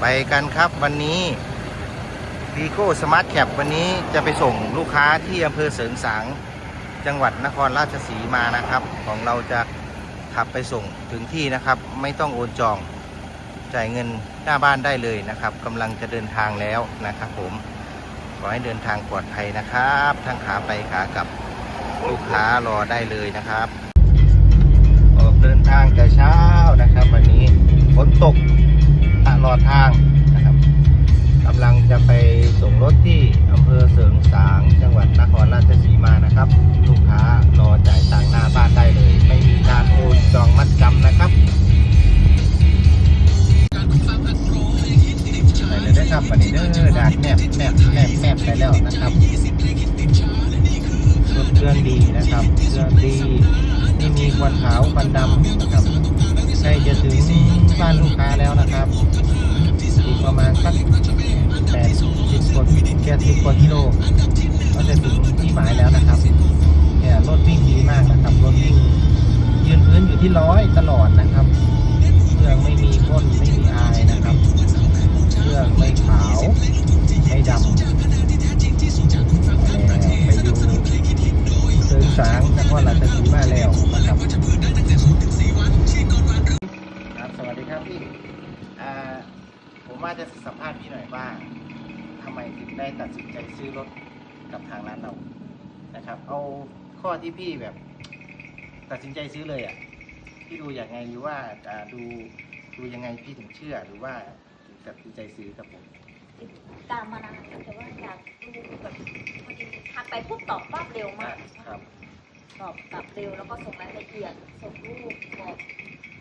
ไปกันครับวันนี้วีโก้สมาร์ทแคปวันนี้จะไปส่งลูกค้าที่อำเภอเสริงสางจังหวัดนครราชสีมานะครับ ของเราจะขับไปส่งถึงที่นะครับ ไม่ต้องโอนจองจ่ายเงินหน้าบ้านได้เลยนะครับกำลังจะเดินทางแล้วนะครับผมขอให้เดินทางปลอดภัยนะครับ ทั้งขาไปขากลับลูกค้ารอได้เลยนะครับ ออกเดินทางแต่เช้านะครับ วันนี้ฝนตก ลอดทางนะครับกำลังจะไปส่งรถที่อำเภอเสริงสาง จังหวัดนครราชสีมานะครับ ลูกค้ารอจ่ายตังหน้าบ้านได้เลย ไม่มีการโอนจองมัดจำนะครับไปเลยนะครับวันนี้เด้อดากแนบแนบแนบแนบไปแล้วนะครับรถเครื่องดีนะครับเครื่องดีไม่มีควันขาวควันดำนะครับใกล้จะถึง บ้านลูกค้าแล้วนะครับอีกประมาณสักแปดสิบกว่าแค่สิบกว่ากิโลก็จะถึงที่หมายแล้วนะครับเนี่ยรถวิ่งดีมากนะครับรถวิ่งยืนพื้นอยู่ที่ร้อยตลอดนะครับเครื่องไม่มีพ่นไม่มีอายนะครับเครื่องไม่ขาวไม่ดำแล้วไปดูเสริงสางนครราชสีมาแล้วนะครับ มว่าจะสัมภาษณ์พี่หน่อยว่าทำไมถึงได้ตัดสินใจซื้อรถกับทางร้านเรานะครับ เอาข้อที่พี่แบบ ตัดสินใจซื้อเลยอะพี่ดูอย่างไงหรือว่าอ่าดูดูยังไงพี่ถึงเชื่อหรือว่าถึงตัดสินใจซื้อกับผมตามมานานแต่ว่าอยากดูแบบพอดีทักไปปุ๊บตอบปั๊บเร็วมากครับตอบกลับเร็วแล้วก็ส่งรายละเอียดส่งรูปบอก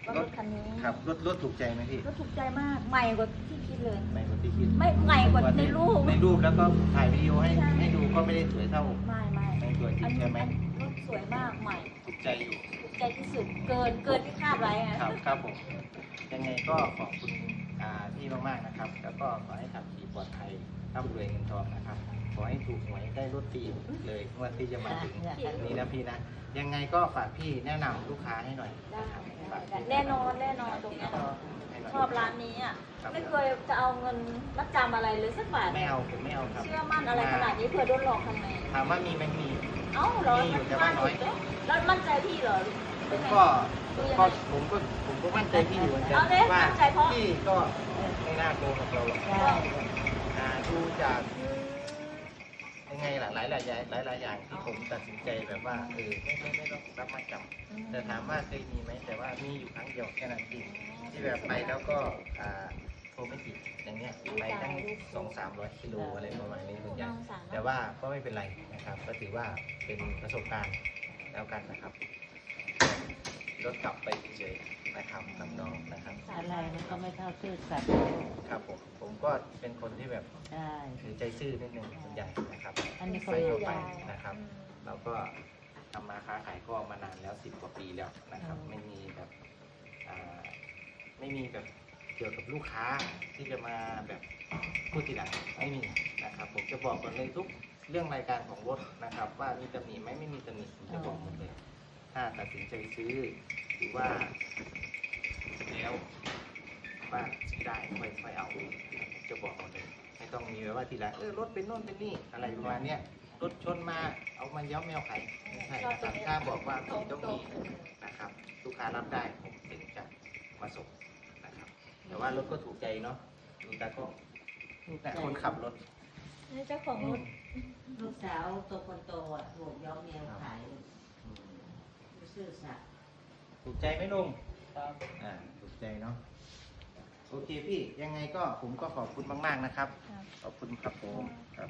ว่ารถคันนี้ครับรถรถถูกใจไหมพี่รถถูกใจมากใหม่กว่าที่คิดเลยไม่กว่าที่คิดไม่ใหม่กว่าในรูปในรูปแล้วก็ถ่ายวิดีโอให้ใช่ ให้ดูก็ไม่ได้สวยเท่าไม่ไม่ในตัวจริอังนนี้ใช่ไหมอันรถสวยมากใหม่ถูกใจอยู่ถูกใจที่สุดเกินเกินที่คาดไว้อะครับครับผมยังไงก็ขอบคุณอ่าพี่มากๆนะครับ แล้วก็ขอให้ขับขี่ปลอดภัยร่ำรวยเงินทองนะครับขอให้ ถูกหวยได้รถฟรีเลยงวันที่จะมาถึงนี่นะพี่นะ ยังไงก็ฝากพี่แนะนำลูกค้าให้หน่อยได้นะครับฝากพี่แน่นอนแน่นอนตรงเนี้ยให้หน่ยชอบร้านนี้อะไม่เคยจะเอาเงินมัดจำอะไรเลยสักบาทไม่เอาผมไม่เอาครับเชื่อมั่นอะไรขนาดนี้เผื่อโดนหลอกทำไงถามว่ามีไหมมี เอ้าเหรอมีอยู่แต่ว่าน้อยแล้วมั่นใจพี่เหรอผเป็นมไง ก็ก็ผมก็ผมก็มั่นใจพี่อยู่เหมือนกันเอาเลยว่ามั่นใจเพราะ พี่ก็ไม่น่าโกหกเราหรอกใช่ อ่าดูจาก ยังไงล่ะหลายหลายอย่างหลายหลายอย่างที่ผมตัดสินใจแบบว่าเออไม่ไม่ไม่ต้องรับมาจำแต่ถามว่าเคยมีไหมแต่ว่ามีอยู่ครั้งเดียวแค่นั้นเองที่แบบไปแล้วก็อ่าโทรไม่ติดอย่างเงี้ยไปตั้งสองสามร้อยกิโลอะไรประมาณนี้เหมือนกันแต่ว่าก็ไม่เป็นไรนะครับ ก็ถือว่าเป็นประสบการณ์แล้วกันนะครับ รถกลับไปเฉยๆนะครับกับน้องนะครับ อะไรมันก็ไม่เท่าซื่อสัตย์ครับผมผมก็เป็นคนที่แบบใช่ถือใจซื่อนิดนึงส่วนใหญ่นะครับอันนี้ก็ไปไม่ทั่วไปได้นะครับ เราก็ทำมาค้าขายก็มานานแล้วสิบกว่าปีแล้วนะครับอืมไม่มีแบบอ่าไม่มีแบบเกี่ยวกับลูกค้าที่จะมาแบบพูดทีหลังไม่มีนะครับ ผมจะบอกก่อนเลยทุกเรื่องรายการของรถนะครับ ว่ามีตำหนิไหมไม่มีตำหนิผมจะบอกหมดเลย ถ้าตัดสินใจซื้อหรือว่าแล้วว่าได้ค่อยค่อยเอาจะบอกหมดเลยไม่ต้องมีแบบว่าทีหลังเออรถเป็นโน่นเป็นนี่อะไรประมาณเนี้ยรถชนมาเอามาย้อมแมวไข่ไม่ใช่นะครับถ้าบอกว่ามีต้องมีนะครับลูกค้ารับได้ผมถึงจะมาส่งนะครับ แต่ว่ารถก็ถูกใจเนาะดูแต่ก็แต่คนขับรถเจ้าของรถลูกสาวตัวคนโตอะถูกย้อมแมวขาย ซื่อสัตย์ถูกใจไหมลุงอ่าถูกใจเนาะโอเคพี่ยังไงก็ผมก็ขอบคุณมาก ๆนะครับ ขอบคุณครับผมครับ